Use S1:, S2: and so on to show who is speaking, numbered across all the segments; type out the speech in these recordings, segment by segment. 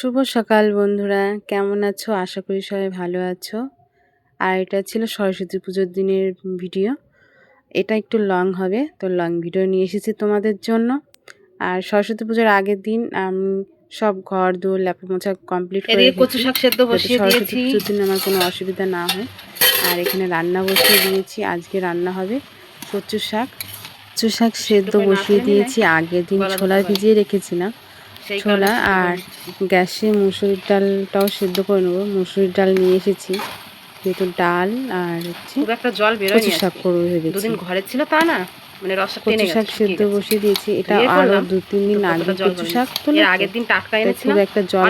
S1: শুভ সকাল বন্ধুরা। কেমন আছো? আশা করি সবাই ভালো আছো। আর এটা ছিল সরস্বতী পুজোর দিনের ভিডিও। এটা একটু লং হবে তো লং ভিডিও নিয়ে এসেছি তোমাদের জন্য। আর সরস্বতী পুজোর আগের দিন আমি সব ঘর দোর ল্যাপা মোছা কমপ্লিট করে
S2: কচু শাক সেদ্ধ বসিয়ে
S1: সরস্বতী
S2: দিয়েছি।
S1: পুজোর দিন আমার কোনো অসুবিধা না হয়। আর এখানে রান্না বসিয়ে দিয়েছি। আজকে রান্না হবে কচু শাক। কচু শাক সেদ্ধ বসিয়ে দিয়েছি। আগের দিন ছোলা ভিজিয়ে রেখেছিলাম। ছোলা আর গ্যাসে মুসুরির ডালটাও সেদ্ধ করে নেব। মুসুরির ডাল নিয়ে এসেছি যেহেতু ডাল আর হচ্ছে
S2: একটা জল
S1: কচু
S2: বেরোয়নি
S1: শাক করব ভেবেছি
S2: দুদিন ঘরে ছিল তা না মানে রসটা টেনে
S1: শাক
S2: শুকিয়ে
S1: সেদ্ধ বসিয়ে দিয়েছি এটা
S2: আরও
S1: দু তিন দিন
S2: তো
S1: আগে কচু শাক তো
S2: আগের দিন টাটকা এনেছিলাম।
S1: একটা জল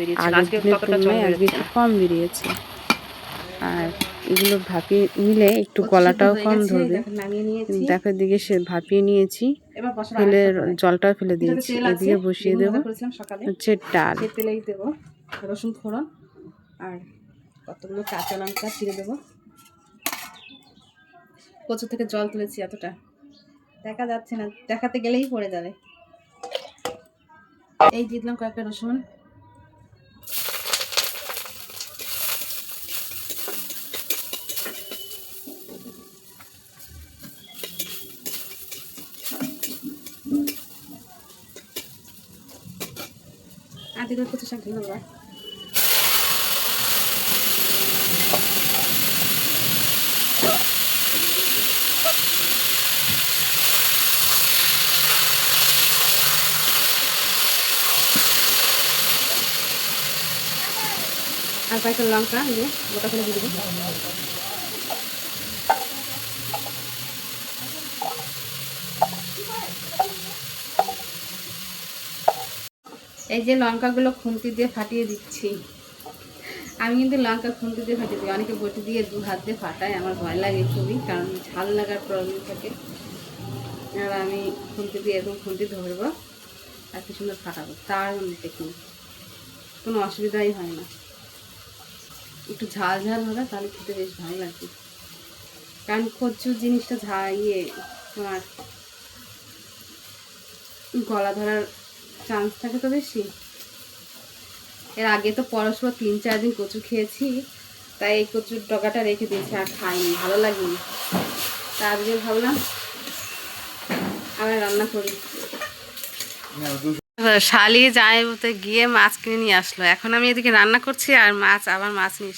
S2: বেরিয়েছিল।
S1: আগের
S2: আজকে
S1: দিনের তুলনায় আজকে একটু কম বেরিয়েছে। আর এগুলো ভাপিয়ে নিলে একটু গলাটাও কম ধরবে।
S2: নামিয়ে নিয়েছি।
S1: দেখো দিকে সে ভাপিয়ে নিয়েছি। ফেলে জলটাও ফেলে দিয়েছি। এদিকে বসিয়ে দেবো। হচ্ছে ডাল।
S2: তেলেই দেবো। রসুন ফোড়ন আর কতগুলো কাঁচা লঙ্কা ছিঁড়ে দেবো। কচু থেকে জল তুলেছি এতটা। দেখা যাচ্ছে না দেখাতে গেলেই পড়ে যাবে। এই দিয়ে দিলাম কয়েকটা রসুন। দিকে কচু শাক ঢেলে দেবো আর কয়েকটা লঙ্কা দিয়ে গোটা করে দিয়ে দেবো। এই যে লঙ্কাগুলো খুন্তি দিয়ে ফাটিয়ে দিচ্ছি। আমি কিন্তু লঙ্কা খুন্তি দিয়ে ফাটিয়ে দিই। অনেকে বটি দিয়ে দু হাত দিয়ে ফাটায়। আমার ভয় লাগে খুবই, কারণ ঝাল লাগার প্রবলেম থাকে। আর আমি খুন্তি দিয়ে এরকম খুন্তি ধরবো আর কি সুন্দর ফাটাবো। তার দেখুন কোনো অসুবিধাই হয় না। একটু ঝাল ঝাল হবে তাহলে খেতে বেশ ভালো লাগবে কারণ কচু জিনিসটা ঝা ইয়ে তোমার গলা ধরার চান্স থাকে তো বেশি। এর আগে তো পরস্পর তিন, চার দিন কচু খেয়েছি, তাই এই কচুর ডগাটা রেখে দিয়েছি আর খাইনি, ভালো লাগেনি। তা আজকে ভাবলাম আবার রান্না করি। শালি যায় বলতে গিয়ে মাছ কিনে নিয়ে আসলো। এখন আমি এদিকে রান্না করছি আর মাছ, আবার মাছ নিয়ে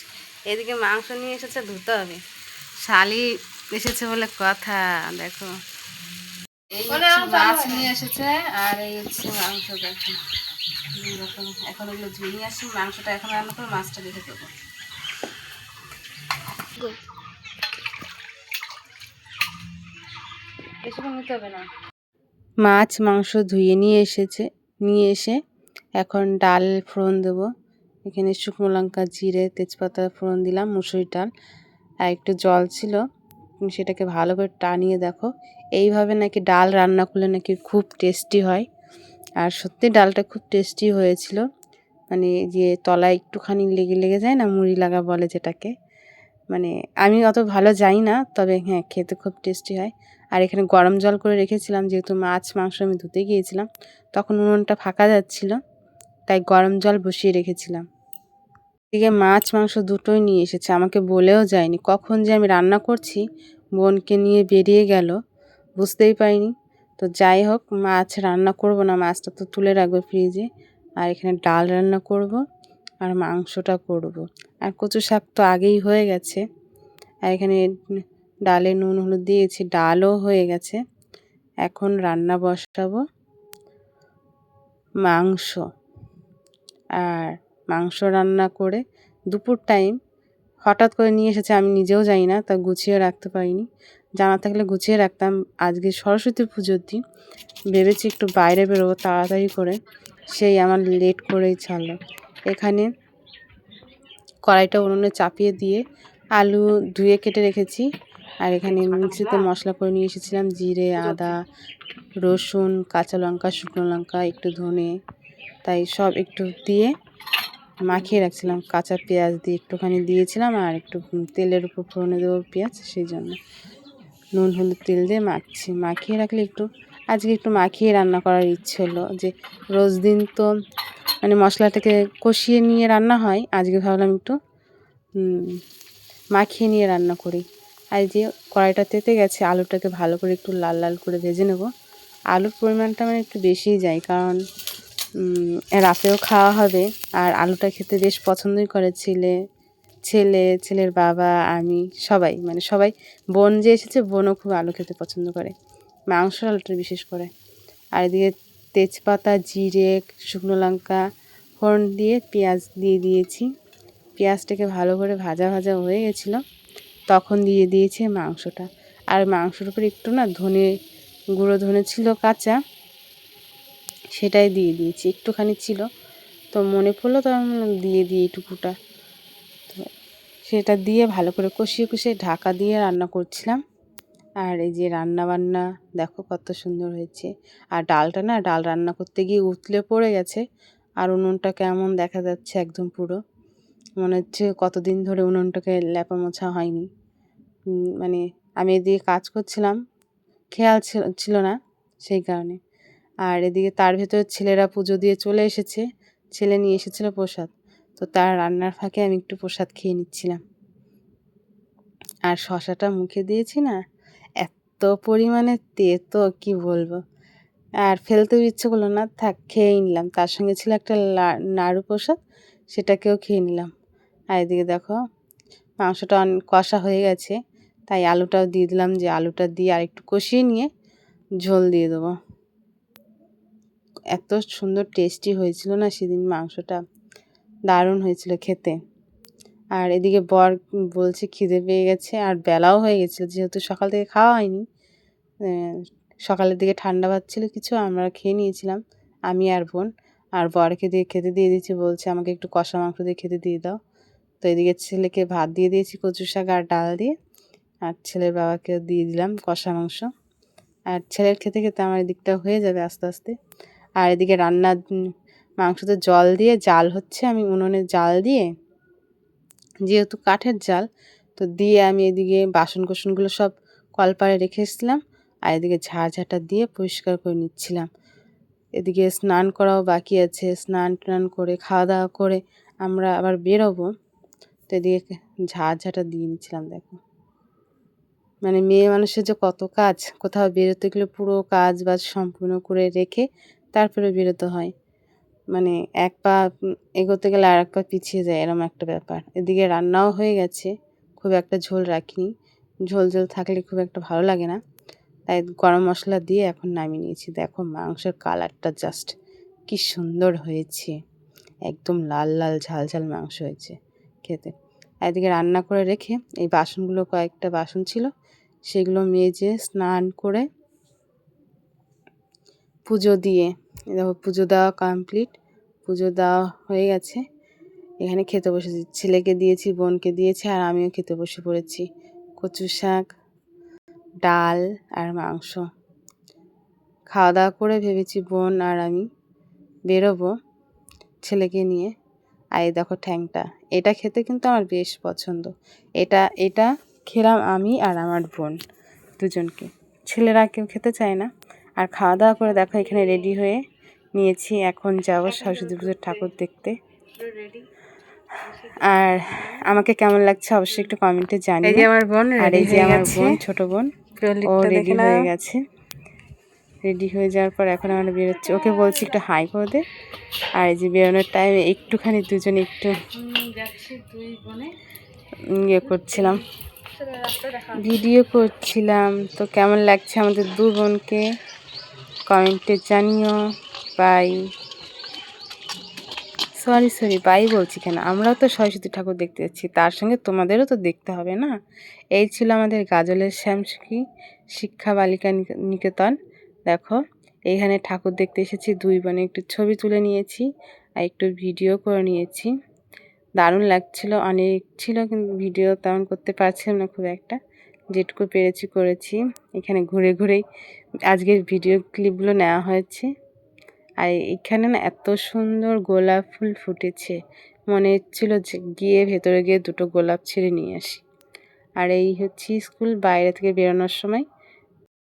S2: এদিকে মাংস নিয়ে এসেছে ধুতে হবে। শালি এসেছে বলে কথা, দেখো। এই মাছ নিয়ে এসেছে আর এই হচ্ছে মাংস দেখো এখন এগুলো ঝুলিয়ে আসি মাংসটা এখন রান্না করে মাছটা দেবো বেশিক্ষণ নিতে হবে না।
S1: মাছ মাংস ধুয়ে নিয়ে এসেছে নিয়ে এসে এখন ডাল ফোড়ন দেবো। এখানে শুকনো লঙ্কা জিরে তেজপাতা ফোড়ন দিলাম মুসুরি ডাল। আর একটু জল ছিল সেটাকে ভালো করে টানিয়ে দেখো। এইভাবে নাকি ডাল রান্না করলে নাকি খুব টেস্টি হয়। আর সত্যি ডালটা খুব টেস্টি হয়েছিল। মানে যে তলায় একটুখানি লেগে লেগে যায় না, মুড়ি লাগা বলে যেটাকে। মানে আমি অত ভালো যাই না, তবে হ্যাঁ খেতে খুব টেস্টি হয়। আর এখানে গরম জল করে রেখেছিলাম, যেহেতু মাছ, মাংস আমি ধুতে গিয়েছিলাম, তখন উনুনটা ফাঁকা যাচ্ছিল, তাই গরম জল বসিয়ে রেখেছিলাম। এদিকে মাছ, মাংস দুটোই নিয়ে এসেছে। আমাকে বলেও যায়নি। কখন যে আমি রান্না করছি, বোনকে নিয়ে বেরিয়ে গেল, বুঝতেই পারিনি। তো যাই হোক, মাছ রান্না করব না, মাছটা তো তুলে রাখব ফ্রিজে। আর এখানে ডাল রান্না করব আর মাংসটা করব। আর কচু শাক তো আগেই হয়ে গেছে। আর এখানে ডালে নুন, হলুদ দিয়েছি, ডালও হয়ে গেছে। এখন রান্না বসাবো। মাংস। আর মাংস রান্না করে দুপুর টাইম হঠাৎ করে নিয়ে এসেছে, আমি নিজেও জানি না, তা গুছিয়ে রাখতে পারিনি। জানা থাকলে গুছিয়ে রাখতাম। আজকে সরস্বতী পুজোর দিন। ভেবেছি একটু বাইরে বেরোবো তাড়াতাড়ি করে। সেই আমার লেট করেই ছাড়লো। এখানে কড়াইটা উনুনে চাপিয়ে দিয়ে আলু ধুয়ে কেটে রেখেছি। আর এখানে মিক্সিতে মশলা করে নিয়ে এসেছিলাম, জিরে, আদা, রসুন, কাঁচা লঙ্কা, শুকনো লঙ্কা, একটু ধনে, তাই সব একটু দিয়ে মাখিয়ে রাখছিলাম। কাঁচা পেঁয়াজ দিয়ে একটুখানি দিয়েছিলাম আর একটু তেলের উপর ফোড়নে দেবো পেঁয়াজ, সেই জন্য নুন, হলুদ, তেল দিয়ে মাখছি। মাখিয়ে রাখলে একটু, আজকে একটু মাখিয়ে রান্না করার ইচ্ছে হলো যে রোজ দিন তো মানে মশলাটাকে কষিয়ে নিয়ে রান্না হয়, আজকে ভাবলাম একটু মাখিয়ে নিয়ে রান্না করি। আর যে কড়াইটা তেতে গেছে, আলুটাকে ভালো করে একটু লাল লাল করে ভেজে নেব। আলুর পরিমাণটা মানে একটু বেশিই যায়, কারণ রাতেও খাওয়া হবে। আর আলুটা খেতে বেশ পছন্দই করে ছেলে ছেলে, ছেলের বাবা, আমি, সবাই। মানে সবাই, বোন যে এসেছে, বোনও খুব আলু খেতে পছন্দ করে। মাংস আলুটা বিশেষ করে। আর এদিকে তেজপাতা, জিরে, শুকনো লঙ্কা, ফোড়ন দিয়ে পেঁয়াজ দিয়ে দিয়েছি। পেঁয়াজটাকে ভালো করে ভাজা ভাজা হয়ে গেছিল। তখন দিয়ে দিয়েছি মাংসটা। আর মাংসের উপর একটু না ধনে গুঁড়ো ধনে ছিল কাঁচা। সেটাই দিয়ে দিয়েছি। একটুখানি ছিল। তো মনে পড়ল তো আমি দিয়ে দিই এইটুকুটা। তো সেটা দিয়ে ভালো করে কষিয়ে কষিয়ে ঢাকা দিয়ে রান্না করছিলাম। আর এই যে রান্না বান্না, দেখো কত সুন্দর হয়েছে। আর ডালটা না, ডাল রান্না করতে গিয়ে উতলে পড়ে গেছে। আর উনুনটা কেমন দেখা যাচ্ছে একদম পুরো। মনে হচ্ছে কতদিন ধরে উনুনটাকে ল্যাপা মোছা হয়নি মানে আমি এদিকে কাজ করছিলাম। খেয়াল ছিল না সেই কারণে। আর এদিকে তার ভেতর ছেলেরা পুজো দিয়ে চলে এসেছে। ছেলে নিয়ে এসেছিল প্রসাদ। তো তার রান্নার ফাঁকে আমি একটু প্রসাদ খেয়ে নিচ্ছিলাম। আর শশাটা মুখে দিয়েছি না? এত পরিমাণে তেতো কি বলব? আর ফেলতেও ইচ্ছে করল না, থাক, খেয়েই নিলাম। তার সঙ্গে ছিল একটা নাড়ু প্রসাদ, সেটাকেও খেয়ে নিলাম। আর এদিকে দেখো, মাংসটা অনেক কষা হয়ে গেছে। তাই আলুটাও দিয়ে দিলাম যে আলুটা দিয়ে আর একটু কষিয়ে নিয়ে ঝোল দিয়ে দেবো। এত সুন্দর টেস্টি হয়েছিল না সেদিন মাংসটা? দারুণ হয়েছিল খেতে। আর এদিকে বর বলছে খিদে পেয়ে গেছে আর বেলাও হয়ে গেছিল, যেহেতু সকাল থেকে খাওয়া হয়নি। সকালের দিকে ঠান্ডা ভাত ছিল কিছু, আমরা খেয়ে নিয়েছিলাম, আমি আর বোন। আর বরকে দিয়ে খেতে দিয়ে দিয়েছি, বলছে আমাকে একটু কষা মাংস দিয়ে খেতে দিয়ে দাও। তো এদিকে ছেলেকে ভাত দিয়ে দিয়েছি কচু শাক আর ডাল দিয়ে। আর ছেলের বাবাকেও দিয়ে দিলাম কষা মাংস। আর ছেলের খেতে খেতে আমার এদিকটা হয়ে যাবে আস্তে আস্তে। আর এদিকে রান্নার মাংসতে জল দিয়ে জাল হচ্ছে, আমি উনুনে জাল দিয়ে, যেহেতু কাঠের জাল, তো দিয়ে আমি এদিকে বাসন কোসনগুলো সব কলপাড়ে রেখে এসেছিলাম, আর এদিকে ঝাড়ঝাঁটা দিয়ে পরিষ্কার করে নিচ্ছিলাম। এদিকে স্নান করাও বাকি আছে, স্নান টান করে, খাওয়া দাওয়া করে আমরা আবার বেরোবো, তো এদিকে ঝাড়ঝাঁটা দিয়ে নিচ্ছিলাম, দেখো। মানে মেয়ে মানুষের যে কত কাজ, কোথাও বেরোতে গেলে পুরো কাজ বাজ সম্পূর্ণ করে রেখে তারপরে বেরোতে হয়। মানে এক পা এগোতে গেলে আর এক পা পিছিয়ে যায়, এরম একটা ব্যাপার। এদিকে রান্নাও হয়ে গেছে, খুব একটা ঝোল রাখিনি। ঝোল ঝোল থাকলে খুব একটা ভালো লাগে না। তাই গরম মশলা দিয়ে এখন নামিয়ে নিয়েছি। দেখো মাংসের কালারটা জাস্ট কি সুন্দর হয়েছে। একদম লাল লাল ঝাল ঝাল মাংস হয়েছে খেতে। এদিকে রান্না করে রেখে এই বাসনগুলো কয়েকটা বাসন ছিল, সেগুলো মেজে স্নান করে পুজো দিয়ে দেখো, পুজো দেওয়া কমপ্লিট পুজো দেওয়া হয়ে গেছে। এখানে খেতে বসেছি ছেলেকে দিয়েছি, বোনকে দিয়েছি, আর আমিও খেতে বসে পড়েছি। কচু শাক, ডাল আর মাংস। খাওয়া দাওয়া করে ভেবেছি বোন আর আমি বেরোবো ছেলেকে নিয়ে। আর দেখো ঠ্যাংটা, এটা খেতে কিন্তু আমার বেশ পছন্দ। এটা এটা খেলাম আমি আর আমার বোন দুজনকে। ছেলেরা কেউ খেতে চায় না। আর খাওয়া দাওয়া করে দেখো এখানে রেডি হয়ে নিয়েছি। এখন যাব সরস্বতী পুজোর ঠাকুর দেখতে। আর আমাকে কেমন লাগছে অবশ্যই একটু কমেন্টে
S2: এই যে আমার বোন
S1: আর এই যে আমার বোন ছোট বোন ও রেডি হয়ে গেছে। রেডি হয়ে যাওয়ার পর এখন আমরা বেরোচ্ছি। ওকে বলছি একটু হাই করে দে। আর এই যে বেরোনোর টাইমে একটুখানি দুজনে একটু ইয়ে করছিলাম। ভিডিও করছিলাম। তো কেমন লাগছে আমাদের দু বোনকে? কমেন্টে জানিও, বাই। সরি সরি বাই বলছি কেন? আমরাও তো সরস্বতী ঠাকুর দেখতে যাচ্ছি, তার সঙ্গে তোমাদেরও তো দেখতে হবে না? এই ছিল আমাদের গাজলের শ্যামসুখী শিক্ষা বালিকা নিকেতন। দেখো, এইখানে ঠাকুর দেখতে এসেছি, দুই বোনে একটু ছবি তুলে নিয়েছি আর একটু ভিডিও করে নিয়েছি। দারুণ লাগছিল, অনেক ছিল, কিন্তু ভিডিও তেমন করতে পারছিলাম না খুব একটা। যেটুকু পেরেছি করেছি। এখানে ঘুরে ঘুরেই আজকের ভিডিও ক্লিপগুলো নেওয়া হয়েছে। আর এখানে না এত সুন্দর গোলাপ ফুল ফুটেছে। মনে হচ্ছিল যে গিয়ে ভেতরে গিয়ে দুটো গোলাপ ছেড়ে নিয়ে আসি। আর এই হচ্ছে স্কুল বাইরে থেকে বেরোনোর সময়